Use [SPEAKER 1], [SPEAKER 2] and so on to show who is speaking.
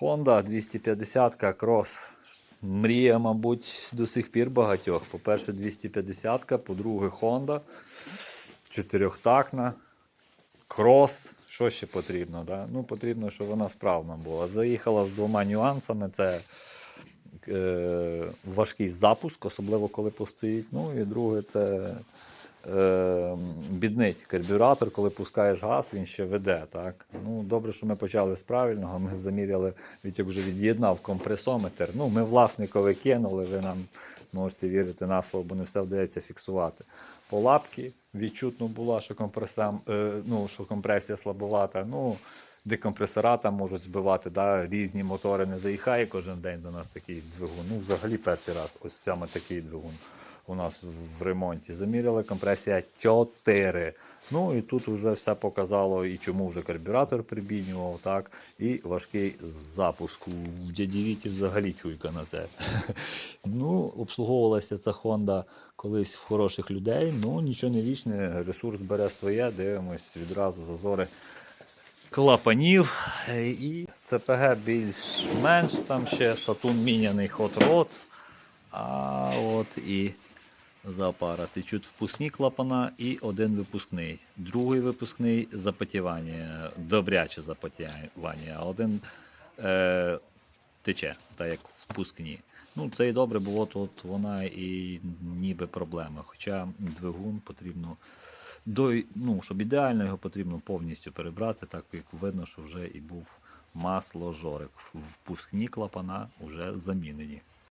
[SPEAKER 1] Honda 250 крос. Мрія, мабуть, до сих пір багатьох. По-перше, 250, по-друге, Honda. Чотирьохтакна. Крос. Що ще потрібно? Да? Ну, потрібно, щоб вона справна була. Заїхала з двома нюансами. Це е, важкий запуск, особливо коли постоїть. Ну і друге, це е, біднить карбюратор, коли пускаєш газ, він ще веде. Так? Ну, добре, що ми почали з правильного. Ми заміряли, Вітьок вже від'єднав компресометр. Ну, ми власникове кинули, ви нам можете вірити на слово, бо не все вдається фіксувати. По лапки відчутно було, що, компресам, е, ну, що компресія слабовата. Ну, декомпресора там можуть збивати, да, різні мотори не заїхає кожен день до нас такий двигун. Ну, взагалі перший раз, ось саме такий двигун у нас в- ремонті. Заміряли компресія 4. Ну і тут вже все показало, і чому вже карбюратор прибіднював, так, і важкий запуск. У дяді Віті взагалі чуйка на це. Ну, обслуговувалася ця Honda колись в хороших людей. Ну, нічого не вічне, ресурс бере своє, дивимось відразу зазори клапанів. І ЦПГ більш-менш там ще шатун міняний Rods. А от і зоапарати. Чуть впускні клапана і один випускний. Другий випускний запотівання, добряче запотівання, а один е, тече, так як впускні. Ну, це і добре, бо от вона і ніби проблема. Хоча двигун потрібно до, ну, щоб ідеально його потрібно повністю перебрати, так як видно, що вже і був масложорик. В- Впускні клапана вже замінені.